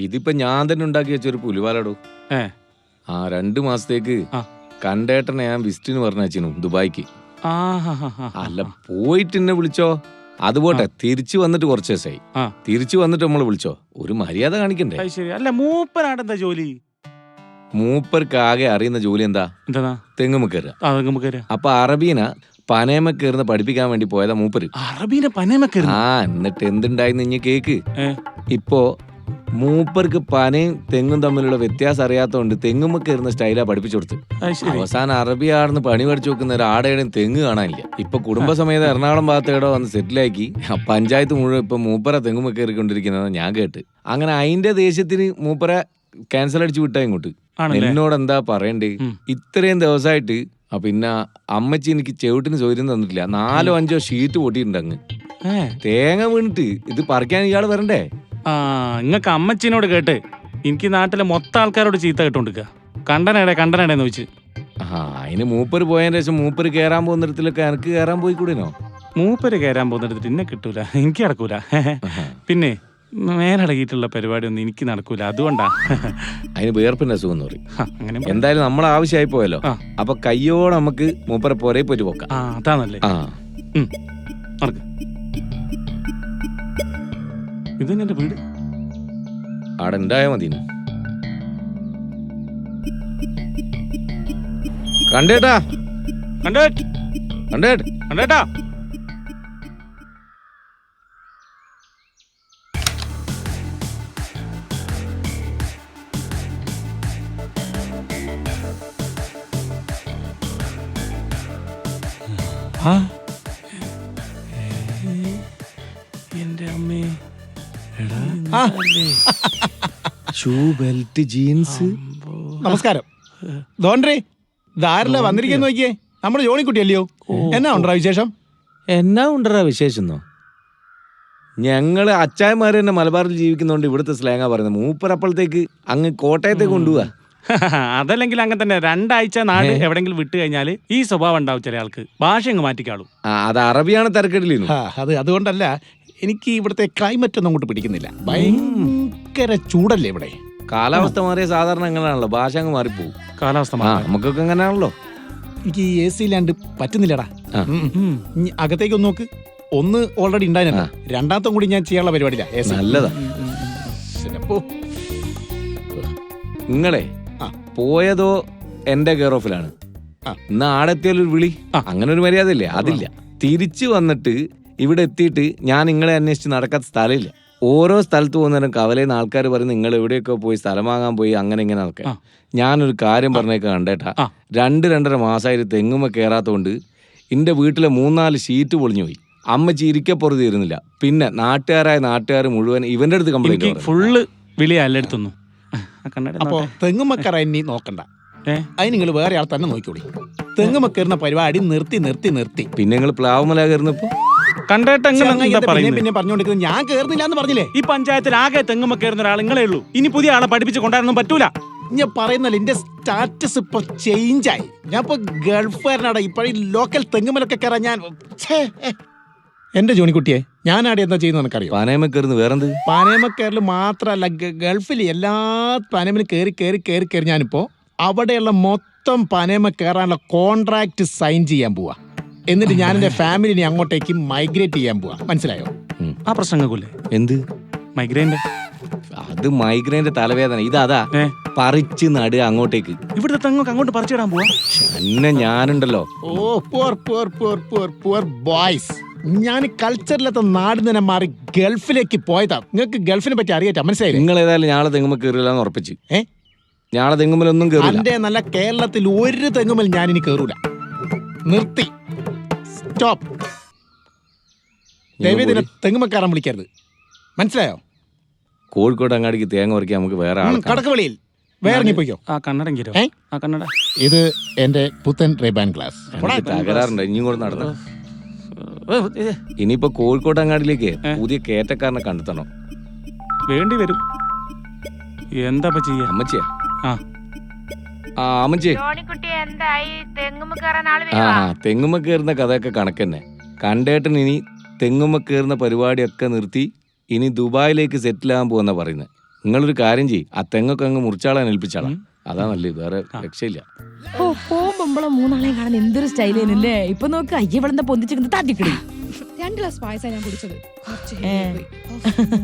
ഇതിപ്പോ ഞാൻ തന്നെ ഉണ്ടാക്കി വെച്ച ഒരു പുലിവാലടോ. ഏ. ആ രണ്ടു മാസത്തേക്ക് ആ. കണ്ടേട്ടനെ ഞാൻ വിസ്റ്റിന് പറഞ്ഞു ദുബായിക്ക്. ആ ഹാ ഹാ ഹാ അല്ല പോയിട്ട് എന്നെ വിളിച്ചോ? അതുപോട്ടെ തിരിച്ചു വന്നിട്ട് കുറച്ച് ദിവസമായി ആ. തിരിച്ചു വന്നിട്ട് നമ്മൾ വിളിച്ചോ? ഒരു മര്യാദ കാണിക്കണ്ടേ? അത് ശരി. അല്ല ജോലി? മൂപ്പർക്ക് ആകെ അറിയുന്ന ജോലി എന്താ? എന്താ തെങ്ങുമ്മ കയറുക അത് നമുക്ക് കയറാം അപ്പൊ അറബീന പനേമ കയറുന്ന പഠിപ്പിക്കാൻ വേണ്ടി പോയതാ മൂപ്പര്. ആ എന്നിട്ട് എന്തുണ്ടായിന്ന് ഇനി കേക്ക്? ഏ. ഇപ്പോ മൂപ്പർക്ക് പനയും തെങ്ങും തമ്മിലുള്ള വ്യത്യാസം അറിയാത്തതുകൊണ്ട് തെങ്ങുമ്മ കയറുന്ന സ്റ്റൈലാ പഠിപ്പിച്ചു കൊടുത്ത്. അവസാനം അറബി ആടുന്ന് പണി പഠിച്ചു വെക്കുന്ന ഒരു ആടയുടെയും തെങ്ങ് കാണാനില്ല. ഇപ്പൊ കുടുംബസമേത എറണാകുളം ഭാഗത്തേടോ വന്ന് സെറ്റിലാക്കി പഞ്ചായത്ത് മുഴുവൻ ഇപ്പൊ മൂപ്പര തെങ്ങുമ്മ കയറിക്കൊണ്ടിരിക്കുന്നത് ഞാൻ കേട്ട്. അങ്ങനെ അതിന്റെ ദേഷ്യത്തിന് മൂപ്പറ ക്യാൻസൽ അടിച്ചു വിട്ടാ ഇങ്ങോട്ട്. എന്നോട് എന്താ പറയണ്ടേ. ഇത്രയും ദിവസമായിട്ട് പിന്നെ അമ്മച്ചി എനിക്ക് ചെവിട്ടിന് സൗകര്യം തന്നിട്ടില്ല. നാലോ അഞ്ചോ ഷീറ്റ് പൊട്ടിയിട്ടുണ്ട് അങ്ങ്. തേങ്ങ വീണിട്ട് ഇത് പറിക്കാൻ ഇയാൾ വരണ്ടേ? ആ നിങ്ങൾക്ക് അമ്മച്ചിനോട് കേട്ട് എനിക്ക് നാട്ടിലെ മൊത്തം ആൾക്കാരോട് ചീത്ത കേട്ടോണ്ടിരിക്കുക കണ്ടനേടെ കണ്ടനേടെ എന്ന് വെച്ച് ആ അതിന് മൂപ്പര് പോയതിന് ശേഷം മൂപ്പര് കേറാൻ പോകുന്നിടത്തിലൊക്കെ എനിക്ക് കേറാൻ പോയി കൂടിനോ മൂപ്പര് കയറാൻ പോകുന്നിടത്ത് എന്നെ കിട്ടൂല എനിക്ക് നടക്കൂല. പിന്നെ മേലടങ്ങിയിട്ടുള്ള പരിപാടിയൊന്നും എനിക്ക് നടക്കൂല അതുകൊണ്ടാ. അതിന് വേർപ്പിന്റെ അസുഖം എന്ന് പറയും. ഹ, അങ്ങനെ പറ- എന്തായാലും നമ്മൾ ആവശ്യമായി പോയല്ലോ. ആ. അപ്പൊ കയ്യോടെ നമുക്ക് മൂപ്പരെ പോരെ പോയിട്ട് പോക്കാം. ആ അതാണല്ലേ ആ. നടക്ക്. ഇത് എന്റെ വീട്. അവിടെ ഉണ്ടായാ മതി. കണ്ടേട്ടാ. കണ്ടേ. കണ്ടേട്ട് കണ്ടേട്ടാ. ആ. എന്റെ അമ്മേ? Shoe belt jeans. നമസ്കാരം. ദോണ്ടേ ധാരല വന്നിരിക്കുന്നു നോക്കിയേ? നമ്മുടെ ജോണിക്കുട്ടിയല്ലയോ? എന്നാ ഉണ്ടാ വിശേഷം? എന്നാ ഉണ്ടറാ വിശേഷം ഞങ്ങൾ അച്ചായന്മാർ തന്നെ മലബാറിൽ ജീവിക്കുന്നോണ്ട് ഇവിടുത്തെ സ്ലേങ്ങാ പറയുന്നത് മൂപ്പരപ്പളത്തേക്ക് അങ്ങ് കോട്ടയത്തേക്ക് കൊണ്ടുപോവാ അതല്ലെങ്കിൽ അങ്ങനെ തന്നെ രണ്ടാഴ്ച നാട് എവിടെങ്കിലും വിട്ട് കഴിഞ്ഞാൽ ഈ സ്വഭാവം ഉണ്ടാവും ചില ആൾക്ക്. ഭാഷ അങ്ങ് മാറ്റിക്കാളും. അത് അറബിയാണ് തിരക്കേടില്ലെന്നു. ആ, അത് അതുകൊണ്ടല്ല എനിക്ക് ഇവിടുത്തെ ക്ലൈമറ്റ് ഒന്നും അങ്ങോട്ട് പിടിക്കുന്നില്ല ഭയങ്കര ചൂടല്ലേ ഇവിടെ കാലാവസ്ഥ മാറിയ സാധാരണ അങ്ങനെയാണല്ലോ ഭാഷ അങ്ങ് മാറിപ്പോവും കാലാവസ്ഥ ആ മാറാൻ. നമുക്കൊക്കെ അങ്ങനെയാണല്ലോ എനിക്ക് എ സി ഇല്ലാണ്ട് പറ്റുന്നില്ലടാ ആ. ഉം. ഉം. ഇനി അകത്തേക്ക് ഒന്ന് നോക്ക് ഒന്ന് ഓൾറെഡി ഉണ്ടായിരുന്നു രണ്ടാമത്തെ കൂടി ഞാൻ ചെയ്യാനുള്ള പരിപാടിയില്ല. നല്ലതാ. നിങ്ങളെ ആ. പോയതോ എന്റെ കെയർ ഓഫിലാണ് ആ. ഇന്ന് ആടെത്തിയാലൊരു വിളി ആ. അങ്ങനെ ഒരു മര്യാദ ഇല്ലേ അതില്ല തിരിച്ചു വന്നിട്ട് ഇവിടെ എത്തിയിട്ട് ഞാൻ നിങ്ങളെ അന്വേഷിച്ച് നടക്കാത്ത സ്ഥലമില്ല. ഓരോ സ്ഥലത്ത് പോകുന്നതിനും കവലയിൽ ആൾക്കാർ പറയും നിങ്ങൾ എവിടെയൊക്കെ പോയി സ്ഥലം വാങ്ങാൻ പോയി അങ്ങനെ ഇങ്ങനെ നടക്കുക. ഞാനൊരു കാര്യം പറഞ്ഞേക്ക കണ്ടേട്ടാ. രണ്ട് രണ്ടര മാസമായിട്ട് തെങ്ങുമ്മ കയറാത്തോണ്ട് എന്റെ വീട്ടിലെ മൂന്നാൽ ഷീറ്റ് പൊളിഞ്ഞു പോയി. അമ്മച്ചി ഇരിക്കപ്പുറത്ത് ഇരുന്നില്ല. പിന്നെ നാട്ടുകാരായ നാട്ടുകാർ മുഴുവൻ ഇവന്റെ അടുത്ത് കംപ്ലൈന്റ് ഫുള്ള് വിളിയാ എല്ലായിടത്തൊന്നും ആ, കണ്ണാടി അപ്പോ തെങ്ങുമക്കറ ഇനി നോക്കണ്ട. അതിന് അത് നിങ്ങൾ വേറെ ആൾ തന്നെ നോക്കിക്കോളി തെങ്ങുമക്കറുന്ന പരിപാടി നിർത്തി നിർത്തി നിർത്തി. പിന്നെ നിങ്ങൾ പ്ലാവുമല കയറുന്നപ്പോ? കണ്ടേട്ട ചങ്ങായി എന്താ പിന്നെ പറയുന്നത് പിന്നെ പറഞ്ഞുകൊണ്ടിരിക്കുന്നത് ഞാൻ കേറുന്നില്ല എന്ന് പറഞ്ഞില്ലേ? ഈ പഞ്ചായത്തിൽ ആകെ തെങ്ങുമ്മ കയറുന്ന ഒരാൾ നിങ്ങളേ ഉള്ളൂ. ഇനി പുതിയ ആളെ പഠിപ്പിച്ച് കൊണ്ടുവരാനൊന്നും പറ്റൂല. ഞാൻ പറയുന്നല്ല എന്റെ സ്റ്റാറ്റസ് ഇപ്പൊ ചേഞ്ച് ആയി. ഞാൻ ഇപ്പൊ ഗൾഫുകാരനാടാ ഇപ്പഴീ ലോക്കൽ തെങ്ങുമലൊക്കെ കയറാൻ ഞാൻ ഛേ, ഏ. എന്റെ ജോണിക്കുട്ടിയെ ഞാൻ ആടെ എന്താ ചെയ്യുന്നത് നിനക്കറിയോ പനയമ കയറുന്നു വേറെന്ത്? പാനേമക്കയറിൽ മാത്രമല്ല ഗ- ഗൾഫിൽ എല്ലാ പാനേമിലും കയറി കയറി കയറി കയറി ഞാനിപ്പോ അവിടെയുള്ള മൊത്തം പനയമ കയറാനുള്ള കോൺട്രാക്ട് സൈൻ ചെയ്യാൻ പോവാ. എന്നിട്ട് ഞാൻ എന്റെ ഫാമിലിനെ അങ്ങോട്ടേക്ക് മൈഗ്രേറ്റ് ചെയ്യാൻ പോവാ. മനസ്സിലായോ? ആ പ്രശ്നങ്ങൾക്കൂല്ലേ എന്ത്? മൈഗ്രൈന്റെ അത് മൈഗ്രേന്റെ തലവേദന. ഇതാ ഏ? പറിച്ച് നടുക അങ്ങോട്ടേക്ക്. ഇവിടുത്തെ തെങ്ങൊക്കെ അങ്ങോട്ട് പറിച്ചിടാൻ പോവാ. എന്നെ ഞാനുണ്ടല്ലോ. ഓ poor poor poor poor poor boys ഞാൻ കൾച്ചറിലത്തെ നാട് തന്നെ മാറി ഗൾഫിലേക്ക് പോയതാ. നിങ്ങൾക്ക് ഗൾഫിനെ പറ്റി അറിയാറ്റാ? മനസ്സിലായില്ലേ? നിങ്ങൾ ഏതായാലും ഞാളെ തെങ്ങുമ്പോ കയറില്ല എന്ന് ഉറപ്പിച്ച്. ഏ? ഞാളെ തെങ്ങുമ്പലൊന്നും കയറില്ല അന്റെ നല്ല കേരളത്തിൽ ഒരു തെങ്ങുമൽ ഞാൻ ഇനി കേറൂല. നിർത്തി. സ്റ്റോപ്പ് ദൈവത്തിനെ തെങ്ങുമക്കാരൻ വിളിക്കരുത്. മനസ്സിലായോ? കോഴിക്കോട് അങ്ങാടിക്ക് തേങ്ങ പറിക്കാൻ നമുക്ക് വേറെ കടക്കവളിയിൽ വേറെ പോയിക്കോ. ആ കണ്ണടം ആ കണ്ണട. ഇത് എന്റെ പുത്തൻ റേബാൻ ഗ്ലാസ്. തകരാറുണ്ട് ഇനിയും കൂടെ നടന്നു ഇനിയിപ്പോ കോഴിക്കോട് അങ്ങാടിയിലേക്ക് പുതിയ കേറ്റക്കാരനെ കണ്ടെത്തണം. വേണ്ടി വരും. എന്താ ചെയ്യാ? അമ്മച്ചിയാ? ആ. ആ അമ്മച്ചി. ആ തെങ്ങുമ്മ കയറുന്ന കഥയൊക്കെ കണക്കന്നെ. കണ്ടേട്ടൻ ഇനി തെങ്ങുമ്മ കയറുന്ന പരിപാടിയൊക്കെ നിർത്തി ഇനി ദുബായിലേക്ക് സെറ്റിൽ ആകാൻ പോകുന്ന പറയുന്നത് നിങ്ങളൊരു കാര്യം ചെയ്യ്. ആ തെങ്ങൊക്കെ അങ്ങ് മുറിച്ചാളാൻ ഏൽപ്പിച്ചാളാ. അതാ നല്ലത്. വേറെ രക്ഷയില്ല. ഓ പോകുമ്പോ മൂന്നാളെയും കാണാൻ എന്തൊരു സ്റ്റൈലേനല്ലേ ഇപ്പൊ നോക്ക് അയ്യ ഇവിടെ പൊന്തിച്ചിരുന്ന് തട്ടിക്കിടി. രണ്ട് ഗ്ലാസ് പായസം ഞാൻ കുടിച്ചത്.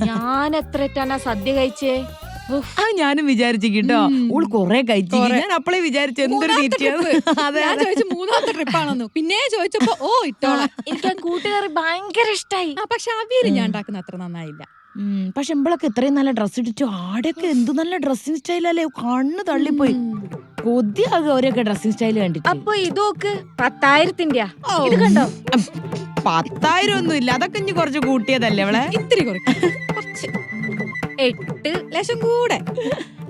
ഞാൻ എത്ര സദ്യ കഴിച്ചേ? ആ ഞാനും വിചാരിച്ചു കേട്ടോ. ഓൾ കൊറേ കഴിച്ചു ഞാൻ അപ്പളേ വിചാരിച്ചു എന്തൊരു മൂന്നാമത്തെ അതെ. ചോദിച്ചു ട്രിപ്പ് ആണെന്ന്. പിന്നെ ചോദിച്ചപ്പോ ഓ ഇട്ടോളാം. എനിക്ക് കൂട്ടുകാരി ഭയങ്കര ഇഷ്ടായി. പക്ഷെ അവർ ഞാൻ ഉണ്ടാക്കുന്ന അത്ര നന്നായില്ല. പക്ഷെ ഇമ്പളൊക്കെ ഇത്രയും നല്ല ഡ്രസ് ഇട്ടിട്ടു ആടെയൊക്കെ എന്ത് നല്ല ഡ്രസ്സിങ് സ്റ്റൈലല്ലേ കണ്ണ് തള്ളിപ്പോയി. കൊതിയാകെ അവരൊക്കെ ഡ്രസ്സിങ് സ്റ്റൈൽ കണ്ടിട്ട്. അപ്പൊ ഇതൊക്കെ പത്തായിരത്തിന്റെ. ഇത് കണ്ടോ? പത്തായിരം ഒന്നും ഇല്ല അതൊക്കെ ഇനി കുറച്ച് കൂട്ടിയതല്ലേ അവളെ ഇത്തിരി കുറയ്ക്കും. കുറച്ച്. എട്ട് ലക്ഷം കൂടെ.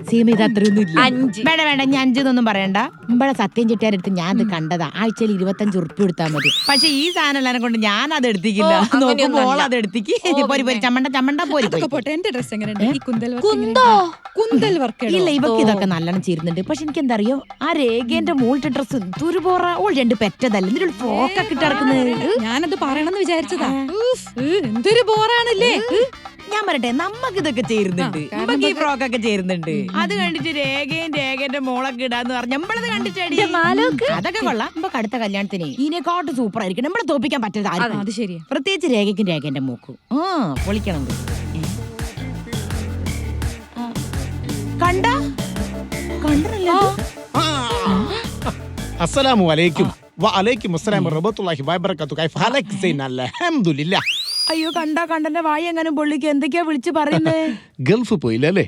സീമ ഇത് അത്രയൊന്നും ഇല്ല. അഞ്ച്. വേണ്ട വേണ്ട ഞാൻ അഞ്ചെന്നൊന്നും പറയണ്ട. ഇമ്പഴ സത്യം ചിട്ടിയാരെടുത്ത് ഞാൻ അത് കണ്ടതാ. ആഴ്ചയിൽ ഇരുപത്തഞ്ച് ഉറുപ്പ് എടുത്താൽ മതി. പക്ഷെ ഈ സാധനം എല്ലാരും കൊണ്ട് ഞാൻ അത് എടുത്തിക്കില്ല. ഓ, അങ്ങനെയൊന്നും നോക്കുമ്പോൾ അല്ല. അത് എടുത്തിക്ക്. പോരി പോരി ചമ്മണ്ട ചമ്മണ്ട പോരി. പോട്ടെ. എന്റെ ഡ്രസ് എങ്ങനെയുണ്ട്? ഈ കുന്തൽ കുന്തോ? കുന്തൽ വർക്ക് ഇല്ല ഇവക്ക് ഇതൊക്കെ നല്ലോണം ചേരുന്നുണ്ട്. പക്ഷെ എനിക്ക് എന്താ അറിയോ ആ രേഖേന്റെ മൂളിട്ട് ഡ്രസ് ദുരുപോറ ഓൾ രണ്ട് പെറ്റതല്ല? എന്തൊരു ഫ്രോക്കൊക്കെ ഇട്ട് നടക്കുന്നത്. ഞാനത് പറയണമെന്ന് വിചാരിച്ചതാ. ഊഫ്, എന്തൊരു ബോറാണല്ലേ ഞാൻ പറയട്ടെ നമ്മക്ക് ഇതൊക്കെ ചേരുന്നുണ്ട് ഈ ഫ്രോക്ക് ഒക്കെ ചേരുന്നുണ്ട്. അത് കണ്ടിട്ട് രേഖയും രേഖന്റെ മോളൊക്കെ ഇടാന്ന് പറഞ്ഞ നമ്മളത് കണ്ടിട്ട്. അതൊക്കെ കൊള്ളാം. നമുക്ക് അടുത്ത കല്യാണത്തിന് ഇതിനെക്കാട്ട് സൂപ്പർ ആയിരിക്കും. നമ്മളെ തോപ്പിക്കാൻ ആർക്കും. അത് ശരിയാ. പ്രത്യേകിച്ച് രേഖയ്ക്കും രേഖന്റെ മൂക്കും. ആ പൊളിക്കണം. കണ്ട? കണ്ടല്ലോ അസ്സലാമു അലൈക്കും. വ അലൈക്കും അസ്സലാം റഹ്മത്തുള്ളാഹി വബറകാത്തു കൈഫ ഹലക് സൈൻ അൽഹംദുലില്ലാ അയ്യോ കണ്ട കണ്ടന്റെ വായി എങ്ങനെ പൊള്ളിക്ക്? എന്തൊക്കെയാ വിളിച്ചു പറയുന്നേ? ഗൾഫ് പോയില്ല അല്ലേ?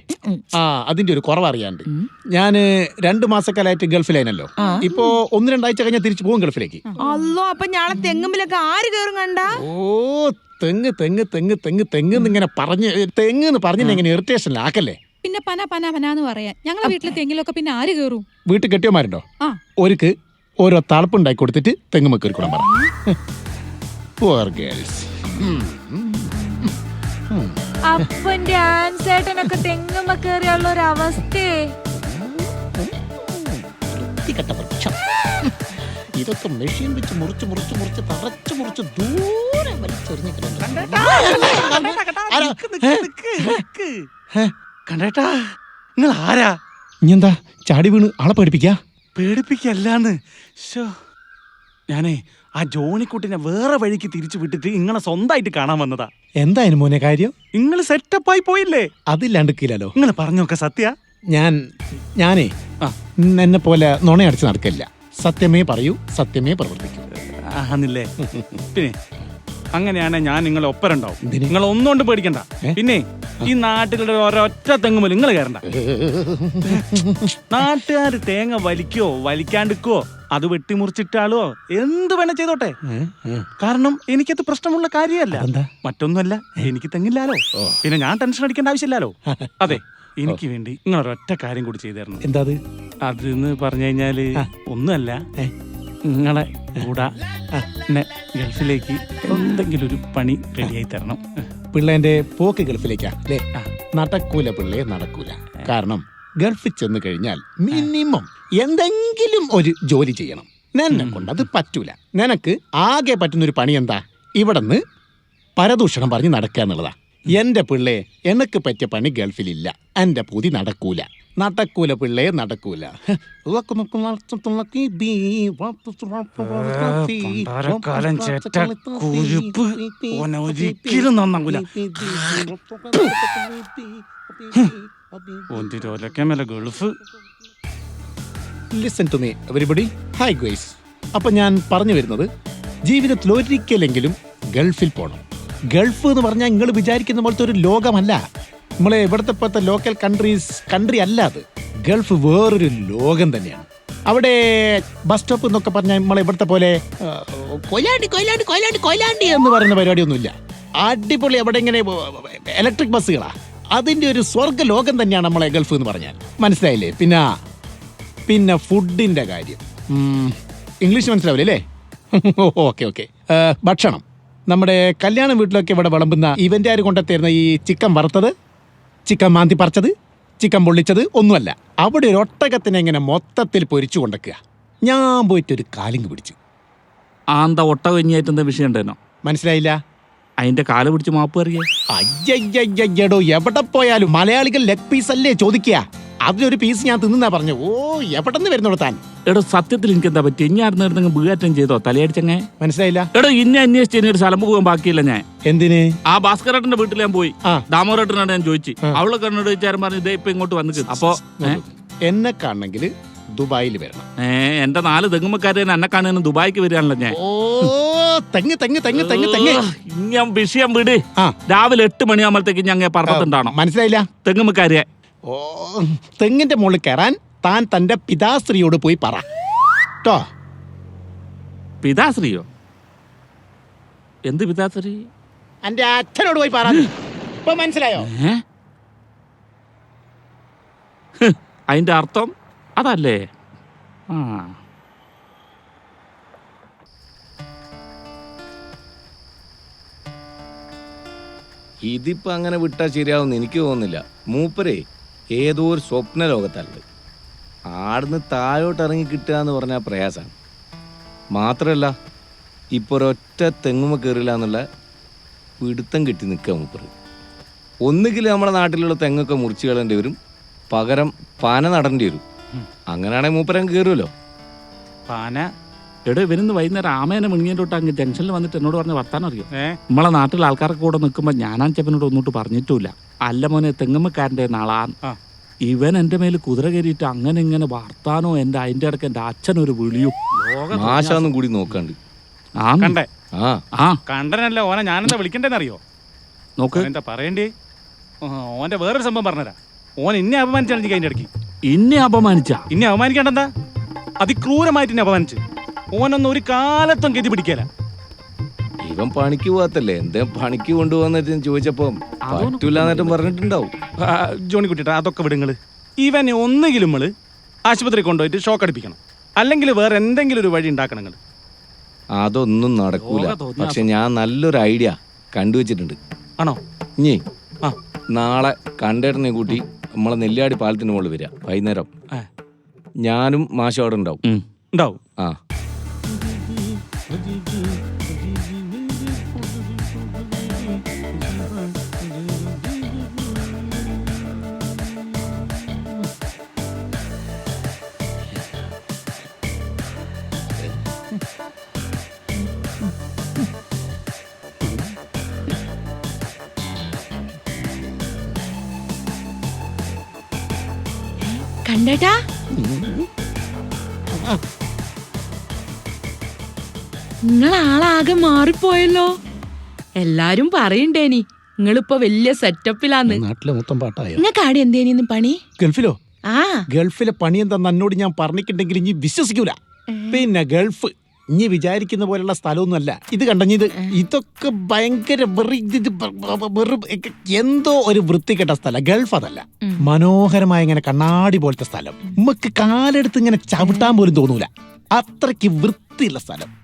ആ അതിന്റെ ഒരു കുറവറിയാണ്ട്. ഞാൻ രണ്ടു മാസക്കാലായിട്ട് ഗൾഫിലായിരുന്നല്ലോ ഇപ്പൊ ഒന്ന് രണ്ടാഴ്ച കഴിഞ്ഞാൽ തിരിച്ചു പോകും ഗൾഫിലേക്ക്. അല്ലോ അപ്പൊ ഞാളെ തെങ്ങുമ്പിലൊക്കെ ആര് കേറും കണ്ട? ഓ തെങ്ങ് തെങ്ങ് തെങ്ങ് തെങ്ങ് തെങ്ങ് ഇങ്ങനെ പറഞ്ഞ് തെങ്ങ് എന്ന് പറഞ്ഞിട്ട് എങ്ങനെ ഇറിറ്റേഷനിലാക്കല്ലേ പിന്നെ പന പന പന എന്ന് പറയാ. ഞങ്ങളെ വീട്ടിലെ തെങ്ങിലൊക്കെ പിന്നെ ആര് കേറും? വീട്ടിൽ കെട്ടിയോമാരുണ്ടോ ഒരുക്ക് ഓരോ തളപ്പുണ്ടാക്കി കൊടുത്തിട്ട് തെങ്ങ് മക്കറി കൂടാൻ പറ. Poor girls. അപ്പന്റെ ആൻസേട്ടനൊക്കെ തെങ്ങുമ്മ കയറിയുള്ള ഒരു അവസ്ഥയെ വൃത്തികെട്ട വൃക്ഷം. ഇതൊക്കെ മെഷീൻ വെച്ച് മുറിച്ച് മുറിച്ച് മുറിച്ച് തറച്ച് മുറിച്ച് ദൂരെ? ഏ? കണ്ടേട്ടാ. നിങ്ങൾ ആരാ? ഇനിയെന്താ? ചാടി വീണ് ആളെ പേടിപ്പിക്കാ? പേടിപ്പിക്കല്ലാന്ന്. ശോ ഞാനേ ആ ജോണിക്കുട്ടിനെ വേറെ വഴിക്ക് തിരിച്ചു വിട്ടിട്ട് ഇങ്ങളെ സ്വന്തമായിട്ട് കാണാൻ വന്നതാ. എന്തായാലും മോനെ കാര്യം? നിങ്ങൾ സെറ്റപ്പായി പോയില്ലേ? അതില്ലാണ്ടിക്കില്ലല്ലോ നിങ്ങൾ പറഞ്ഞൊക്കെ സത്യ. ഞാൻ ഞാനേ. എന്നെ പോലെ നുണയടിച്ച് നടക്കില്ല. സത്യമേ പറയൂ സത്യമേ പ്രവർത്തിക്കൂ. ആന്നില്ലേ? പിന്നെ അങ്ങനെയാണ് ഞാൻ നിങ്ങളെ ഒപ്പരണ്ടാവും. നിങ്ങൾ ഒന്നുകൊണ്ട് പേടിക്കണ്ട? പിന്നെ ഈ നാട്ടിലുള്ള ഒരൊറ്റ തെങ്ങുമ്പോൾ നിങ്ങൾ കയറണ്ട നാട്ടുകാർ തേങ്ങ വലിക്കോ വലിക്കാണ്ടിക്കോ അത് വെട്ടിമുറിച്ചിട്ടാലോ? എന്ത് വേണേ ചെയ്തോട്ടെ. കാരണം എനിക്കത് പ്രശ്നമുള്ള കാര്യമല്ല. മറ്റൊന്നുമല്ല എനിക്ക് തെങ്ങില്ലാലോ. പിന്നെ ഞാൻ ടെൻഷൻ അടിക്കേണ്ട ആവശ്യമില്ലാലോ. അതെ എനിക്ക് വേണ്ടി നിങ്ങൾ ഒരൊറ്റ കാര്യം കൂടി ചെയ്തു തരണം എന്താ അത്? അതെന്ന് പറഞ്ഞു കഴിഞ്ഞാൽ. ഒന്നുമല്ല. നിങ്ങളെ കൂടെ എന്നെ ഗൾഫിലേക്ക് എന്തെങ്കിലും ഒരു പണി റെഡിയായി തരണം. പിള്ളേന്റെ പോക്ക് ഗൾഫിലേക്കാ അല്ലേ? നടക്കൂല പിള്ളേ നടക്കൂല. കാരണം ഗൾഫിൽ ചെന്ന് കഴിഞ്ഞാൽ മിനിമം എന്തെങ്കിലും ഒരു ജോലി ചെയ്യണം നിന്നെ കൊണ്ട് അത് പറ്റൂല നിനക്ക് ആകെ പറ്റുന്ന ഒരു പണി എന്താ ഇവിടുന്ന് പരദൂഷണം പറഞ്ഞ് നടക്കുക എന്നുള്ളതാ എന്റെ പിള്ളേ എനക്ക് പറ്റിയ പണി ഗൾഫിലില്ല എന്റെ പൂതി നടക്കൂല നടക്കൂല പിള്ളേ നടക്കൂല ഒരിക്കലും ചേറ്റ അപ്പൊ ഞാൻ പറഞ്ഞു വരുന്നത് ജീവിതത്തിൽ ഒരിക്കലെങ്കിലും ഗൾഫിൽ പോകണം ഗൾഫ് എന്ന് പറഞ്ഞാൽ നിങ്ങൾ വിചാരിക്കുന്ന പോലത്തെ ഒരു ലോകമല്ല. നമ്മളെ ഇവിടുത്തെ പോലത്തെ ലോക്കൽ കൺട്രീസ് കൺട്രി അല്ല അത്. ഗൾഫ് വേറൊരു ലോകം തന്നെയാണ്. അവിടെ ബസ് സ്റ്റോപ്പ് എന്നൊക്കെ പറഞ്ഞാൽ നമ്മളെ ഇവിടുത്തെ പോലെ കൊയിലാണ്ടി കൊയിലാണ്ടി കൊയിലാണ്ടി കൊയിലാണ്ടി എന്ന് പറയുന്ന പരിപാടിയൊന്നുമില്ല. അടിപൊളി അവിടെ ഇങ്ങനെ ഇലക്ട്രിക് ബസ്സുകളാ അതിന്റെ ഒരു സ്വർഗ ലോകം തന്നെയാണ് നമ്മളെ ഗൾഫ് എന്ന് പറഞ്ഞാൽ. മനസ്സിലായില്ലേ? പിന്നെ പിന്നെ ഫുഡിന്റെ കാര്യം. ഇംഗ്ലീഷ് മനസ്സിലാവില്ലേ ഓക്കെ ഓക്കെ. ഭക്ഷണം. നമ്മുടെ കല്യാണ വീട്ടിലൊക്കെ ഇവിടെ വിളമ്പുന്ന ഇവന്റ് ആര് കൊണ്ടെത്തിയിരുന്ന ഈ ചിക്കൻ വറുത്തത്? ചിക്കൻ മാന്തി പറിച്ചത്? ചിക്കൻ പൊള്ളിച്ചത്? ഒന്നുമല്ല. അവിടെ ഒരു ഒട്ടകത്തിനെ ഇങ്ങനെ മൊത്തത്തിൽ പൊരിച്ചു കൊണ്ടക്കുക. ഞാൻ പോയിട്ട് ഒരു കാലിങ് പിടിച്ചു. ആന്ത ഒട്ട കഴിഞ്ഞായിട്ട് എന്താ വിഷയം ഉണ്ടേനോ മനസ്സിലായില്ല? അതിന്റെ കാല പിടിച്ച് മാപ്പ് അറിയേ അയ്യയ്യയ്യടോ എവിടെ പോയാലും മലയാളികൾ ലെഗ് പീസ് അല്ലേ ചോദിക്കുക? അതിലൊരു പീസ് ഞാൻ തിന്നാ പറഞ്ഞു ഓ എവിടെന്ന് വരുന്നോളൂ താൻ? എടോ സത്യത്തിൽ എനിക്ക് എന്താ പറ്റി ഇനി അറിഞ്ഞിരുന്നെങ്കിൽ ബീകാറ്റം ചെയ്തോ? തലയടിച്ചങ്ങേ? മനസ്സിലായില്ല. എടോ ഇന്നെ അന്വേഷിച്ച് ഇനി ഒരു സ്ഥലം പോകാൻ ബാക്കിയില്ല ഞാൻ. എന്തിന്? ആ ഭാസ്കരേട്ടന്റെ വീട്ടിൽ ഞാൻ പോയി. ദാമോരേട്ടനാണ് ഞാൻ ചോദിച്ചു. അവളെ കണ്ണോട് ചോദിച്ചാരും പറഞ്ഞു ഇതേ ഇപ്പൊ ഇങ്ങോട്ട് വന്നിട്ട് അപ്പൊ? എന്നെ കാണണമെങ്കിൽ ദുബായിൽ വരണം. ഏഹ് എന്റെ നാല് തെങ്ങുമ്പക്കാരെ എന്നെ കാണുന്ന ദുബായിക്ക് വരികയാണല്ലോ ഞാൻ. ഓ തെങ്ങ് തെങ്ങ് തെങ്ങ് തെങ്ങ് തെങ്ങ്. ഞാൻ വിഷയം വിട്. ആ. രാവിലെ എട്ട് മണിയാകുമ്പോഴത്തേക്ക് ഞങ്ങൾ പറഞ്ഞിട്ടുണ്ടാണോ മനസ്സിലായില്ല? തെങ്ങുമ്മക്കാരെ ഓ തെങ്ങിന്റെ മുകളിൽ കയറാൻ താൻ തന്റെ പിതാശ്രീയോട് പോയി പറ. കേട്ടോ പിതാശ്രീയോ എന്ത് പിതാശ്രീ എന്റെ അച്ഛനോട് പോയി പറ. ഇപ്പൊ മനസ്സിലായോ? ഏ? ഹ്, അതിന്റെ അർത്ഥം അതല്ലേ? ആ. ഇതിപ്പോ അങ്ങനെ വിട്ടാൽ ശരിയാവുമെന്ന് എനിക്ക് തോന്നുന്നില്ല. മൂപ്പരെ ഏതോ ഒരു സ്വപ്ന ലോകത്തല്ല ആടുന്ന് താഴോട്ട് ഇറങ്ങി കിട്ടുക എന്ന് പറഞ്ഞാൽ പ്രയാസമാണ് മാത്രമല്ല ഇപ്പോൾ ഒരൊറ്റ തെങ്ങുമ കയറില്ല എന്നുള്ള പിടുത്തം കിട്ടി നിൽക്കുക മൂപ്പർ ഒന്നുകിൽ നമ്മുടെ നാട്ടിലുള്ള തെങ്ങൊക്കെ മുറിച്ച് കളേണ്ടി വരും. പകരം പന നടേണ്ടി വരും. അങ്ങനെയാണെങ്കിൽ മൂപ്പരം കയറുമല്ലോ പാന എടോ ഇവരിന്ന് വൈകുന്നേരം ആമേനെ തൊട്ട് അങ്ങ് ജംഗ്ഷനിൽ വന്നിട്ട് എന്നോട് പറഞ്ഞ വർത്താനം അറിയോ? നമ്മളെ നാട്ടിലെ ആൾക്കാർക്ക് കൂടെ നിൽക്കുമ്പോൾ ഞാനാ ചെപ്പനോട് ഒന്നോട്ട് പറഞ്ഞിട്ടില്ല. അല്ല മോനെ തെങ്ങമ്മക്കാരന്റെ നാളാൻ ആ. ഇവൻ എന്റെ മേൽ കുതിര കയറിയിട്ട് അങ്ങനെ ഇങ്ങനെ വർത്താനോ എന്റെ അതിന്റെ ഇടയ്ക്ക് എന്റെ അച്ഛനൊരു വിളിയും. ആശാന്നും മാഷാന്നും കൂടി നോക്കാണ്ട്. ആ. കണ്ടേ? ആ. ആ. കണ്ടനല്ല ഓനെ ഞാനെന്താ വിളിക്കണ്ടെന്ന് അറിയോ? നോക്ക്. എന്താ പറയണ്ടേ? ഓന്റെ വേറൊരു സംഭവം പറഞ്ഞുതരാം. ഓൻ ഇന്നെ അപമാനിച്ചാണ് എനിക്ക് അതിന്റെ ഇടയ്ക്ക്. ഇന്നെ അപമാനിച്ചാ? ഇന്നെ അപമാനിക്കണ്ടെന്താ? അതിക്രൂരമായിട്ട് ഇന്നെ അപമാനിച്ച്. ഓനൊന്നും ഒരു കാലത്തും ഗതി പിടിക്കല. ഇവൻ പണിക്ക് പോകാത്തല്ലേ എന്തേ പണിക്ക് കൊണ്ടുപോകുന്നിട്ട് ചോദിച്ചപ്പോ പറ്റൂല എന്നിട്ടും പറഞ്ഞിട്ടുണ്ടാവും. ജോണി കുട്ടിട്ടാ അതൊക്കെ വിടുങ്ങൾ ഇവനെ ഒന്നുകിലും നമ്മൾ ആശുപത്രി കൊണ്ടുപോയിട്ട് ഷോക്ക് അടിപ്പിക്കണം. അല്ലെങ്കിൽ വേറെ എന്തെങ്കിലും ഒരു വഴി ഉണ്ടാക്കണം നിങ്ങൾ അതൊന്നും നടക്കൂല. പക്ഷെ ഞാൻ നല്ലൊരു ഐഡിയ കണ്ടുവച്ചിട്ടുണ്ട്. ആണോ? ഇനി. നാളെ കണ്ടേട്ടനെ കൂട്ടി നമ്മളെ നെല്ലിയാടി പാലത്തിന് മുകളിൽ വരിക. വൈകുന്നേരം. ഞാനും മാഷും അവിടെ ഉണ്ടാവും. ഉണ്ടാവും. ആ. കണ്ടേട്ടാ നിങ്ങൾ ആളാകെ മാറിപ്പോയല്ലോ. എല്ലാരും പറയണ്ടേനി നിങ്ങളിപ്പോ വലിയ സെറ്റപ്പിലാന്ന് നാട്ടിലെ മൊത്തം പാട്ടായ? നിങ്ങൾക്ക് ആടെ എന്തേനി പണി? ഗൾഫിലോ? ആ. ഗൾഫിലെ പണി എന്താന്ന് എന്നോട് ഞാൻ പറഞ്ഞിട്ടുണ്ടെങ്കിൽ ഇനി വിശ്വസിക്കൂല. പിന്നെ ഗൾഫ് ഇനി വിചാരിക്കുന്ന പോലുള്ള സ്ഥലമൊന്നുമല്ല. ഇത് കണ്ടത് ഇത് ഇതൊക്കെ ഭയങ്കര എന്തോ ഒരു വൃത്തികെട്ട സ്ഥലം. ഗൾഫ് അതല്ല. മനോഹരമായ ഇങ്ങനെ കണ്ണാടി പോലത്തെ സ്ഥലം. നമുക്ക് കാലെടുത്ത് ഇങ്ങനെ ചവിട്ടാൻ പോലും തോന്നൂല. അത്രയ്ക്ക് വൃത്തിയുള്ള സ്ഥലം.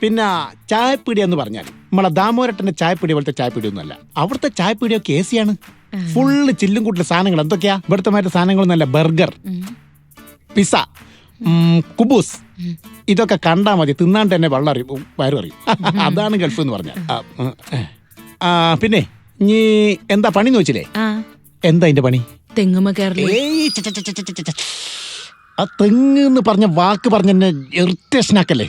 പിന്നെ ചായപ്പീടി എന്ന് പറഞ്ഞാൽ നമ്മളെ ദാമോരട്ടന്റെ ചായപ്പീടി പോലത്തെ ചായപ്പീടി ഒന്നുമല്ല അവിടുത്തെ ചായപ്പീടിയൊക്കെ എ സിയാണ് ഫുള്ള് ചില്ലും കൂട്ടിലെ സാധനങ്ങൾ എന്തൊക്കെയാ? ഇവിടുത്തെ മാറ്റ സാധനങ്ങളൊന്നല്ല ബർഗർ. പിസ കുബൂസ്. ഇതൊക്കെ കണ്ടാ മതി. തിന്നാണ്ട് തന്നെ വെള്ളം അറിയും. വയററിയും അതാണ് ഗൾഫ് എന്ന് പറഞ്ഞാൽ. പിന്നെ നീ എന്താ പണി നോച്ചില്ലേ എന്താ അതിന്റെ പണി? ചെ, ചെ. ആ തെങ്ങ് എന്ന് പറഞ്ഞ വാക്ക് പറഞ്ഞ എന്നെ ഇറിറ്റേഷൻ ആക്കല്ലേ?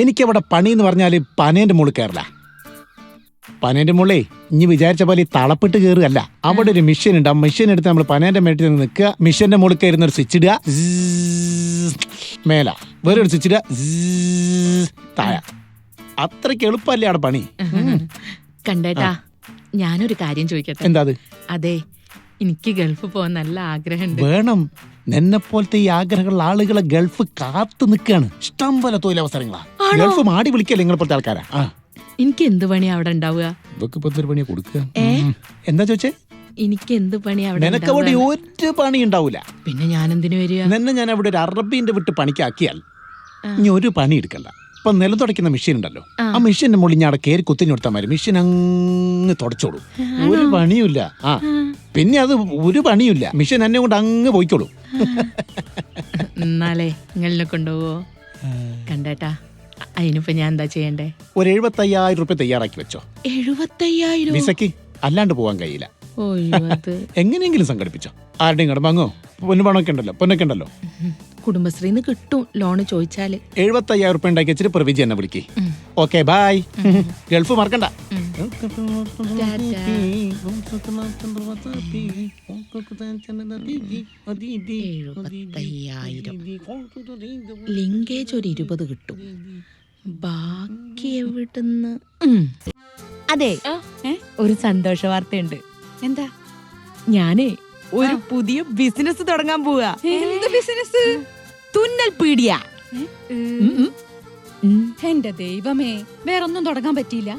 എനിക്കവിടെ പണി എന്ന് പറഞ്ഞാൽ പനേന്റെ മുകളിൽ കയറില്ല പനേന്റെ മുകളിൽ ഇനി വിചാരിച്ച പോലെ ഈ തളപ്പിട്ട് കയറുകയല്ല അവിടെ ഒരു മെഷീൻ ഉണ്ട്. ആ മെഷീൻ എടുത്ത് നമ്മൾ പനേന്റെ മേട്ടിൽ നിന്ന് നിൽക്കുക മെഷീന്റെ മുകളിൽ കയറുന്ന ഒരു സ്വിച്ച് ഇടുക. zzz, മേല. വേറെ ഒരു സ്വിച്ച് ഇടുക. zzz, താഴെ. അത്രയ്ക്ക് എളുപ്പമല്ലേ അവിടെ പണി? കണ്ടേട്ടാ ഞാനൊരു കാര്യം ചോദിക്കട്ടെ? എന്താ അത്? അതെ എനിക്ക് ഗൾഫ് പോകാൻ നല്ല ആഗ്രഹമുണ്ട്. വേണം. നിന്നെ പോലത്തെ ഈ ആഗ്രഹമുള്ള ആളുകളെ ഗൾഫ് കാത്തു നിൽക്കുകയാണ്. ഇഷ്ടം പോലെ തൊഴിലവസരങ്ങളാ. ഗൾഫ് മാടി വിളിക്കല്ലേ നിങ്ങളെ പോലത്തെ ആൾക്കാരാ? ആ. എനിക്ക് എന്ത് പണിയാ അവിടെ ഉണ്ടാവുക? ഇതൊക്കെ ഇപ്പൊ എന്തൊരു പണിയാ കൊടുക്കുക? ഏ? എന്താ ചോദിച്ചേ? എനിക്ക് എന്ത് പണിയാ അവിടെ നിനക്ക് അവിടെ ഉണ്ടാവുക? ഒരു പണി ഉണ്ടാവൂല. പിന്നെ ഞാൻ എന്തിനു വരിക? നിന്നെ ഞാൻ അവിടെ ഒരു അറബീന്റെ വിട്ട് പണിക്കാക്കിയാൽ ഇനി ഒരു പണി എടുക്കണ്ട. ഇപ്പൊ നിലം തുടയ്ക്കുന്ന മെഷീൻ ഉണ്ടല്ലോ. ആ. മെഷീന്റെ മുകളിൽ ഞാൻ കയറി കുത്തിഞ്ഞു കൊടുത്താൽ മതി. മെഷീൻ അങ്ങ് തുടച്ചോളൂ. ഒരു പണിയുമില്ല. ആ. പിന്നെ അത് ഒരു പണിയുമില്ല. മെഷീൻ എന്നെ കൊണ്ട് അങ്ങ് പോയിക്കോളൂ. എന്നാലേ നിങ്ങളിനെ കൊണ്ടുപോവോ? കണ്ടേട്ടാ അതിനിപ്പോ ഞാൻ എന്താ ചെയ്യണ്ടേ? ഒരു എഴുപത്തയ്യായിരം റുപ്യ തയ്യാറാക്കി വെച്ചോ. എഴുപത്തയ്യായിരം? വിസക്കി അല്ലാണ്ട് പോകാൻ കഴിയില്ല. എങ്ങനെയെങ്കിലും സംഘടിപ്പിച്ചോ. ആരുടെയും കടം വാങ്ങോ? പൊന്നു പണമൊക്കെ ഉണ്ടല്ലോ പൊന്നൊക്കെ ഉണ്ടല്ലോ. കുടുംബശ്രീന്ന് കിട്ടും ലോണ് ചോദിച്ചാൽ. എഴുപത്തയ്യായിരം റുപ്യ ഉണ്ടാക്കി വെച്ചിട്ട് പ്രവിജി എന്നെ വിളിക്ക്. ഓക്കെ ബൈ ഗൾഫ് മറക്കണ്ട. ലിങ്കേജ് ഒരു ഇരുപത് കിട്ടും. ബാക്കി എവിടുന്ന്? അതെ. ഒരു സന്തോഷ വാർത്തയുണ്ട്. എന്താ? ഞാനേ ഒരു പുതിയ ബിസിനസ് തുടങ്ങാൻ പോവാ. എന്ത് ബിസിനസ് തുന്നൽ പീടിയ. എന്റെ ദൈവമേ വേറൊന്നും തുടങ്ങാൻ പറ്റിയില്ല.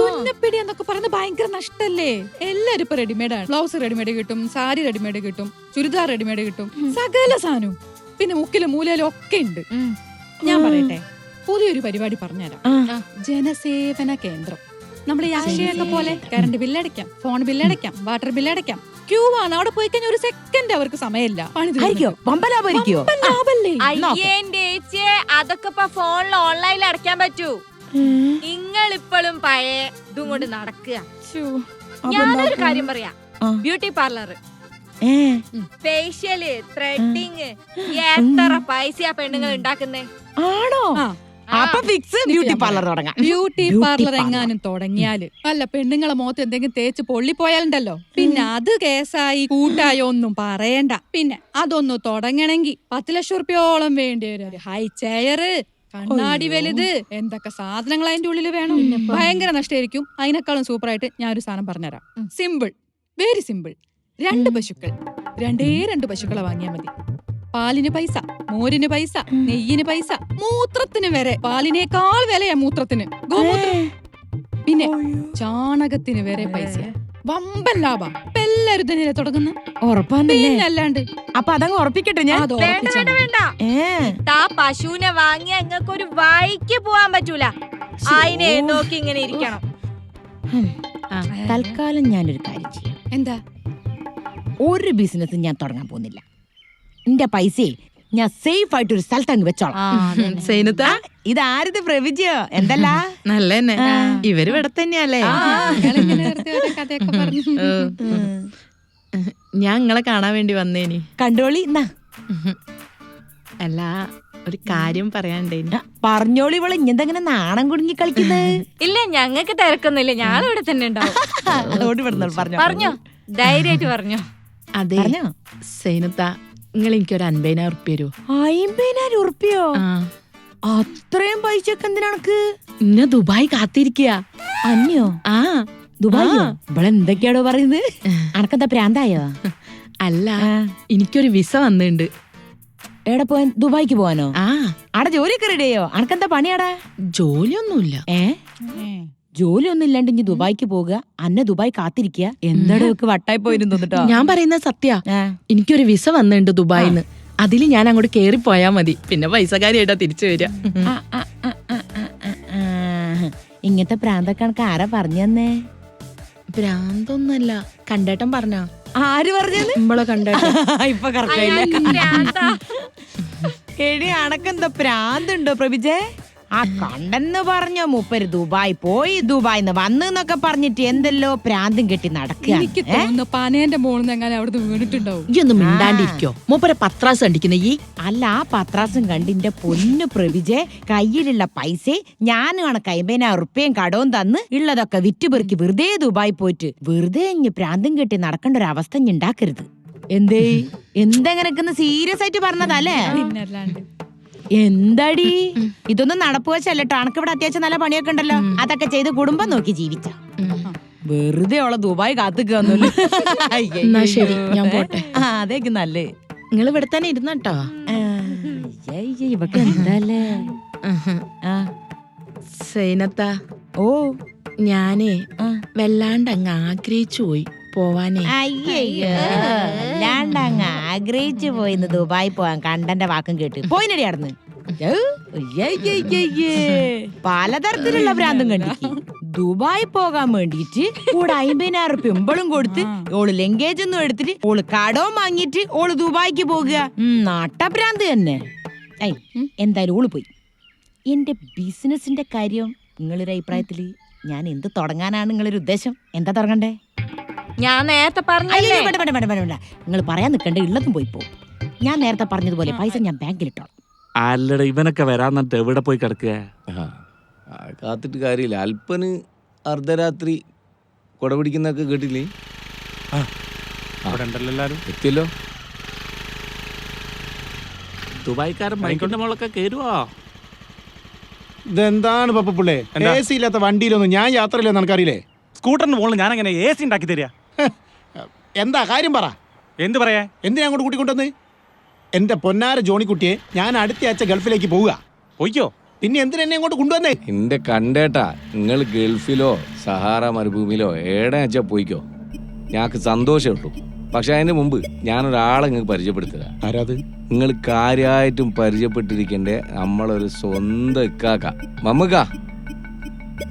തുന്നപ്പിടി എന്നൊക്കെ പറയുന്നത് ഭയങ്കര നഷ്ടല്ലേ? എല്ലാരും ഇപ്പൊ റെഡിമെയ്ഡ് ആണ്. ബ്ലൗസ് റെഡിമെയ്ഡ് കിട്ടും സാരി റെഡിമെയ്ഡ് കിട്ടും ചുരിദാർ റെഡിമെയ്ഡ് കിട്ടും സകല സാധനവും. പിന്നെ മുക്കിലും മൂലയിലും ഒക്കെ ഉണ്ട്. ഞാൻ പറയട്ടെ പുതിയൊരു പരിപാടി പറഞ്ഞുതരാം. ജനസേവന കേന്ദ്രം. നമ്മൾ ഈ ആശയൊക്കെ പോലെ കറണ്ട് ബില്ലടയ്ക്കാം ഫോൺ ബില്ലടയ്ക്കാം വാട്ടർ ബില്ലടയ്ക്കാം ക്യൂ ആണ് അവിടെ പോയി കഴിഞ്ഞാൽ ഒരു സെക്കൻഡ് അവർക്ക് സമയമില്ല. പണി ആയിരിക്കോ? പമ്പലാപരിക്കോ വമ്പൻ ലാഭല്ലേ അതൊക്കെ ഇപ്പൊ ഫോണിൽ ഓൺലൈനിൽ അടയ്ക്കാൻ പറ്റൂ. നിങ്ങൾ ഇപ്പോഴും പഴയ ഇതും കൊണ്ട് നടക്കുക. ശ്ശോ. ഞാനൊരു കാര്യം പറയാ. ആ. ബ്യൂട്ടി പാർലർ ഏ? ഫേഷ്യൽ ത്രെഡിങ് എത്ര പൈസയാ പെണ്ണുങ്ങൾ ഉണ്ടാക്കുന്നേ? ആണോ? ആ. അപ്പൊ ഫിക്സ് ബ്യൂട്ടി പാർലർ തുടങ്ങാം. ബ്യൂട്ടി പാർലർ എങ്ങാനും തുടങ്ങിയാൽ അല്ല പെണ്ണുങ്ങളെ മുഖത്ത് എന്തെങ്കിലും തേച്ച് പൊള്ളിപ്പോയാലുണ്ടല്ലോ. പിന്നെ അത് കേസായി കൂട്ടായോ ഒന്നും പറയണ്ട. പിന്നെ അതൊന്ന് തുടങ്ങണമെങ്കിൽ പത്ത് ലക്ഷം റുപ്യോളം വേണ്ടി വരും. ഹൈ ചെയർ കണ്ണാടി വലുത് എന്തൊക്കെ സാധനങ്ങൾ അതിന്റെ ഉള്ളിൽ വേണം. ഭയങ്കര നഷ്ടമായിരിക്കും. അതിനേക്കാളും സൂപ്പറായിട്ട് ഞാൻ ഒരു സാധനം പറഞ്ഞുതരാം. സിമ്പിൾ വെരി സിമ്പിൾ രണ്ട് പശുക്കൾ. രണ്ടേ രണ്ട് പശുക്കളെ വാങ്ങിയാൽ മതി. പാലിന് പൈസ മോരിന് പൈസ നെയ്യിന് പൈസ മൂത്രത്തിന് വരെ. പാലിനേക്കാൾ വിലയാ മൂത്രത്തിന്. ഗോമൂത്രം. പിന്നെ ചാണകത്തിന് വരെ പൈസ വമ്പൻ ലാഭ. എല്ലാരും ഇതിനെ തുടങ്ങുന്നു? ഉറപ്പാന്നല്ലേ? അപ്പൊ അതങ്ങ് ഉറപ്പിക്കട്ടെ ഞാൻ വേണ്ട വേണ്ട വേണ്ട. ഏ. താ പശുവിനെ വാങ്ങിയ നിങ്ങൾക്ക് ഒരു വായിക്ക് പോവാൻ പറ്റൂല. അതിനെ നോക്കി ഇങ്ങനെ ഇരിക്കണം. ആ, തൽക്കാലം ഞാനൊരു കാര്യം ചെയ്യാം. എന്താ? ഒരു ബിസിനസ് ഞാൻ തുടങ്ങാൻ പോകുന്നില്ല. എന്റെ പൈസയെ ഞാൻ സേഫ് ആയിട്ട് ഒരു സ്ഥലത്ത് അങ്ങ് വെച്ചോളാം. സൈനത്ത? ഇത് ആരിത് പ്രവിജയോ? എന്തല്ല? നല്ല തന്നെ ഇവർ ഇവിടെ തന്നെയല്ലേ? ഞാൻ നിങ്ങളെ കാണാൻ വേണ്ടി വന്നേനി. കണ്ടോളി എന്നാ അല്ല ഒരു കാര്യം പറയാണ്ടേനി പറഞ്ഞോളി ഇവൾ ഇങ്ങനെന്തെങ്ങനെ നാണം കുടുങ്ങി കളിക്കുന്നത് ഇല്ല ഞങ്ങക്ക് തിരക്കൊന്നുമില്ല. ഞാൻ ഇവിടെ തന്നെ ഉണ്ടാവും. പറഞ്ഞോ. പറഞ്ഞോ. ധൈര്യമായിട്ട് പറഞ്ഞോ. അതെ. പറഞ്ഞോ. സൈനത്ത നിങ്ങൾ എനിക്ക് ഒരു അൻപതിനായിരം ഉറുപ്പ്യ തരൂ? അയിമ്പതിനായിരം ഉറുപ്പിയോ? ആ. അത്രയും പൈസക്ക് എന്തിനാണക്ക് ഇന്ന ദുബായ് കാത്തിരിക്കുക അന്യോ? ആ. ദുബായിയോ ഇവിടെ ഇവളെന്തൊക്കെയാണോ പറയുന്നത്? അനക്കെന്താ പ്രാന്തായോ? അല്ല എനിക്കൊരു വിസ വന്നിട്ടുണ്ട് എവിടെ പോവാൻ? ദുബായിക്ക് പോവാനോ? ആ. ആടെ ജോലിയൊക്കെ റെഡിയോ അനക്കെന്താ പണിയാടാ? ജോലിയൊന്നുമില്ല ഏ. ജോലി ഒന്നും ഇല്ലാണ്ട് ഇനി ദുബായിക്ക് പോകുക അന്നെ ദുബായ് കാത്തിരിക്കുക എന്താടെ ഒക്കെ വട്ടായി പോയിരുന്നു തോന്നിട്ടോ ഞാൻ പറയുന്ന സത്യ. എനിക്കൊരു വിസ വന്നിട്ടുണ്ട് ദുബായിന്ന്. അതിൽ ഞാൻ അങ്ങോട്ട് കേറി പോയാ മതി. പിന്നെ പൈസക്കാരിയായിട്ടാ തിരിച്ചു വരിക. ഇങ്ങനത്തെ പ്രാന്തൊക്കെ കണക്ക് ആരാ പറഞ്ഞു തന്നേ? ഭ്രാന്തൊന്നുമല്ല കണ്ടേട്ടൻ പറഞ്ഞ? ആര് പറഞ്ഞത്? ഇമ്പളെ കണ്ടേട്ടൻ. ഇപ്പൊ കറക്റ്റ്. എടി അണക്കെന്താ പ്രാന്തുണ്ടോ പ്രഭിജേ? ആ കണ്ടെന്ന് പറഞ്ഞ മൂപ്പര് ദുബായ് പോയി ദുബായിന്ന് വന്നു എന്നൊക്കെ പറഞ്ഞിട്ട് എന്തെല്ലോ പ്രാന്തും കെട്ടി നടക്കുക എനിക്ക് തോന്നുന്നു പനേന്റെ മോളിൽ നിന്ന് എങ്ങനെ അവിടെ വീണിട്ടുണ്ടാവും. ഈ ഒന്ന് മിണ്ടാണ്ടിരിക്കോ. മൂപ്പരെ പത്രാസ് കണ്ടിക്കുന്ന ഈ? അല്ല ആ പത്രാസും കണ്ടിന്റെ പൊന്നു പ്രവിജെ കയ്യിലുള്ള പൈസ ആണ് കൈമ്പേന ഉറുപ്പയും കടവും തന്ന് ഉള്ളതൊക്കെ വിറ്റുപെറുക്കി വെറുതെ ദുബായി പോയിട്ട് വെറുതെ ഇഞ്ഞ് പ്രാന്തം കെട്ടി നടക്കേണ്ട ഒരു അവസ്ഥ ഇഞ്ഞ് ഉണ്ടാക്കരുത് എന്തേ? എന്തെങ്ങനെ സീരിയസ് ആയിട്ട് പറഞ്ഞതല്ലേ പിന്നല്ലാണ്ട്. എന്താടി? ഇതൊന്നും നടപ്പുക ചെല്ലട്ടോ അണക്കിവിടെ ഇവിടെ അത്യാവശ്യം നല്ല പണിയൊക്കെ ഉണ്ടല്ലോ. അതൊക്കെ ചെയ്ത് കുടുംബം നോക്കി ജീവിച്ച. വെറുതെ ഉള്ള ദുബായ് കാത്തുകയൊന്നുമില്ല എന്നാ ശരി, ഞാൻ പോട്ടെ. അതേക്ക് നല്ലേ. നിങ്ങൾ ഇവിടെ തന്നെ ഇരുന്നട്ടോ ഇവക്ക് എന്താല്ലേ? സൈനത്ത ഓ. ഞാനേ. വല്ലാണ്ട് അങ്ങ് ആഗ്രഹിച്ചു പോയി. പോവാനേ. അയ്യോ അല്ലാണ്ട് അങ്ങ് ആഗ്രഹിച്ചു പോയിന്ന് ദുബായി പോവാൻ കണ്ടന്റെ വാക്കും കേട്ട്. പോയിനടി അടന്ന് പലതരത്തിലുള്ള ഭ്രാന്തും കണ്ടിക്ക്. ദുബായി പോകാൻ വേണ്ടിട്ട് കൂടെ അമ്പതിനായിരം റുപ്യ ഇമ്പളും കൊടുത്ത് ഓൾ ലങ്കേജ് ഒന്നും എടുത്തിട്ട് ഓൾ കടവും വാങ്ങിയിട്ട് ഓൾ ദുബായിക്ക് പോകുക നാട്ടഭ്രാന്ത് നട്ടഭ്രാന്ത് തന്നെ. ഐ എന്തായാലും ഓൾ പോയി. എന്റെ ബിസിനസിന്റെ കാര്യം നിങ്ങളൊരു അഭിപ്രായത്തിൽ ഞാൻ എന്ത് തുടങ്ങാനാണ് നിങ്ങളൊരു ഉദ്ദേശം? എന്താ തുടങ്ങണ്ടേ? ഞാൻ നേരത്തെ അയ്യോ പറഞ്ഞല്ലേ വേണ്ട വേണ്ട വേണ്ട വേണ്ട വേണ്ട. നിങ്ങൾ പറയാൻ നിൽക്കണ്ട ഉള്ളതും പോയി പോകും ഞാൻ നേരത്തെ പറഞ്ഞതുപോലെ പൈസ ഞാൻ ബാങ്കിൽ ഇട്ടോളാം അല്ലട ഇവനൊക്കെ വരാന്നിട്ട് എവിടെ പോയി കിടക്കുക? ആ, ആ, കാത്തിട്ട് കാര്യമില്ല. അല്പന് അർദ്ധരാത്രി കുട പിടിക്കുന്നൊക്കെ കേട്ടില്ലേ? അവിടെ ഉണ്ടല്ലോ എല്ലാരും എത്തിയല്ലോ. ദുബായിക്കാരൻ മൈക്കൊണ്ട മോളൊക്കെ കയറുവോ ഇതെന്താണ് പപ്പ പുള്ളേ? എ സി ഇല്ലാത്ത വണ്ടിയിലൊന്നും ഞാൻ യാത്രയില്ലെന്ന് എനിക്കറിയില്ലേ സ്കൂട്ടറിന് മുകളിൽ ഞാൻ അങ്ങനെ എ സി ഉണ്ടാക്കി തരിക? എന്താ കാര്യം പറ. എന്ത് പറയാ എന്തിനാ അങ്ങോട്ട് കൂട്ടിക്കൊണ്ടുവന്ന്? എന്റെ പൊന്നാര ജോണിക്കുട്ടിയെ ഞാൻ അടുത്ത ആഴ്ച ഗൾഫിലേക്ക് പോവുക. പോയിക്കോ. പിന്നെ എന്തിനാ എന്നെ അങ്ങോട്ട് കൊണ്ടുവന്നേ? എന്റെ കണ്ടേട്ടാ നിങ്ങൾ ഗൾഫിലോ സഹാറ മരുഭൂമിയിലോ ഏടെ വെച്ചാ പോയിക്കോ ഞങ്ങൾക്ക് സന്തോഷമുള്ളൂ പക്ഷെ അതിന് മുമ്പ് ഞാനൊരാളെ നിങ്ങൾക്ക് പരിചയപ്പെടുത്തുക. ആരാത്? നിങ്ങൾ കാര്യമായിട്ടും പരിചയപ്പെട്ടിരിക്കേണ്ട നമ്മളൊരു സ്വന്തം ഇക്കാക്ക. മമ്മക്കാ.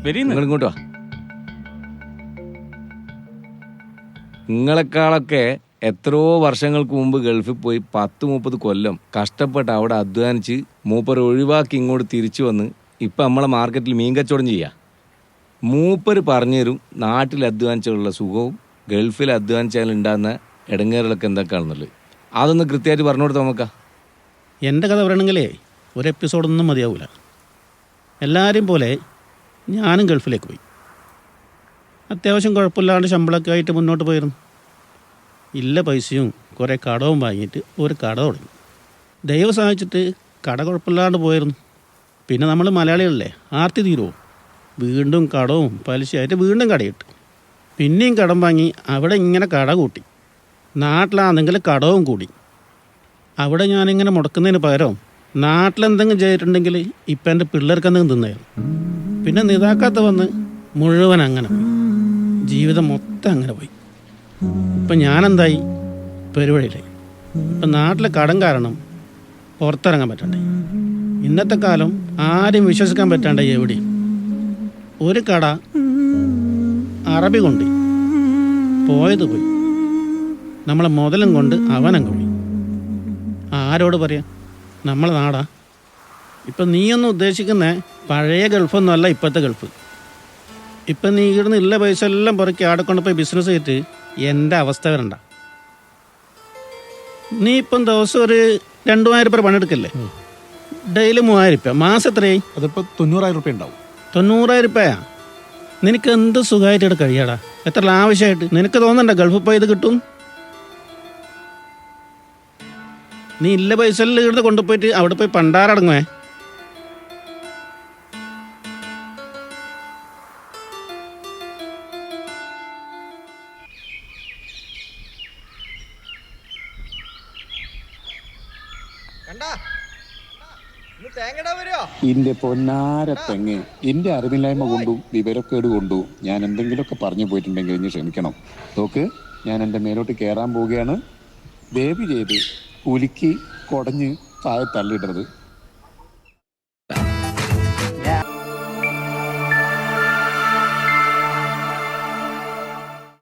വരീന്ന് നിങ്ങൾ ഇങ്ങോട്ട് നിങ്ങളെക്കാളൊക്കെ എത്രയോ വർഷങ്ങൾക്ക് മുമ്പ് ഗൾഫിൽ പോയി പത്ത് മുപ്പത് കൊല്ലം കഷ്ടപ്പെട്ട് അവിടെ അധ്വാനിച്ച് മൂപ്പർ ഒഴിവാക്കി ഇങ്ങോട്ട് തിരിച്ചു വന്ന് ഇപ്പം നമ്മളെ മാർക്കറ്റിൽ മീൻ കച്ചവടം ചെയ്യുക മൂപ്പർ പറഞ്ഞുതരും നാട്ടിൽ അധ്വാനിച്ചുള്ള സുഖവും ഗൾഫിൽ അധ്വാനിച്ചാൽ ഉണ്ടാകുന്ന ഇടങ്ങേറുകളൊക്കെ എന്തൊക്കെയാണെന്നുള്ളത്. അതൊന്ന് കൃത്യമായിട്ട് പറഞ്ഞു കൊടുത്താൽ നോക്കാം എന്റെ കഥ പറയണമെങ്കിലേ ഒരു എപ്പിസോഡൊന്നും മതിയാവില്ല എല്ലാവരെയും പോലെ ഞാനും ഗൾഫിലേക്ക് പോയി. അത്യാവശ്യം കുഴപ്പമില്ലാണ്ട് ശമ്പളമൊക്കെ ആയിട്ട് മുന്നോട്ട് പോയിരുന്നു. ഇല്ല പൈസയും കുറേ കടവും വാങ്ങിയിട്ട് ഒരു കട തുടങ്ങി. ദൈവം സഹായിച്ചിട്ട് കട കുഴപ്പമില്ലാണ്ട് പോയിരുന്നു. പിന്നെ നമ്മൾ മലയാളികളല്ലേ ആർത്തി തീരുമോ വീണ്ടും കടവും പലിശയായിട്ട് വീണ്ടും കടയിട്ട്. പിന്നെയും കടം വാങ്ങി അവിടെ ഇങ്ങനെ കട കൂട്ടി. നാട്ടിലാണെങ്കിൽ കടവും കൂടി. അവിടെ ഞാനിങ്ങനെ മുടക്കുന്നതിന് പകരം നാട്ടിലെന്തെങ്കിലും ചെയ്തിട്ടുണ്ടെങ്കിൽ ഇപ്പം എന്റെ പിള്ളേർക്ക് എന്തെങ്കിലും തിന്നായിരുന്നു. പിന്നെ നിതാക്കാത്ത വന്ന് മുഴുവൻ അങ്ങനെ ജീവിതം മൊത്തം അങ്ങനെ പോയി. ഇപ്പം ഞാനെന്തായി? പെരുവഴിയിലെ ഇപ്പം നാട്ടിലെ കടം കാരണം പുറത്തിറങ്ങാൻ പറ്റണ്ടേ ഇന്നത്തെ കാലം ആരും വിശ്വസിക്കാൻ പറ്റാണ്ട എവിടെയും. ഒരു കട അറബി കൊണ്ട് പോയത് പോയി. നമ്മളെ മുതലും കൊണ്ട് അവനം കൊള്ളി. ആരോട് പറയാം? നമ്മളെ നാടാ. ഇപ്പം നീയൊന്നും ഉദ്ദേശിക്കുന്ന പഴയ ഗൾഫൊന്നുമല്ല ഇപ്പോഴത്തെ ഗൾഫ്. ഇപ്പം നീ ഇവിടുന്ന് ഇല്ല പൈസ എല്ലാം പുറക്കി ആടെ കൊണ്ടുപോയി ബിസിനസ് ചെയ്തിട്ട് എന്റെ അവസ്ഥ വരണ്ട. നീ ഇപ്പം ദിവസം ഒരു രണ്ടു മൂവായിരം രൂപ പണിയെടുക്കല്ലേ ഡെയിലി മൂവായിരം രൂപ മാസം എത്രയായി? അതിപ്പോൾ തൊണ്ണൂറായിരം രൂപ ഉണ്ടാവും. തൊണ്ണൂറായിരം രൂപയാ നിനക്ക് എന്ത് സുഖമായിട്ട് ഇവിടെ കഴിയാടാ? എത്ര ആവശ്യമായിട്ട് നിനക്ക് തോന്നണ്ട ഗൾഫിൽ പോയത് കിട്ടും? നീ ഇല്ല പൈസ എല്ലാം ഇവിടുന്ന് കൊണ്ടുപോയിട്ട് അവിടെ പോയി പണ്ടാറടങ്ങുവേ ഇന്റെ പൊന്നാര തെങ്ങ് എന്റെ അറിവില്ലായ്മ കൊണ്ടും വിവരക്കേട് കൊണ്ടും ഞാൻ എന്തെങ്കിലുമൊക്കെ പറഞ്ഞു പോയിട്ടുണ്ടെങ്കിൽ ഇനി ക്ഷമിക്കണം. നോക്ക് ഞാൻ എന്റെ മേലോട്ട് കയറാൻ പോവുകയാണ്. ദയവ് ചെയ്ത് ഉലുക്കി കുടഞ്ഞ് താഴെ തള്ളിയിടരുത്.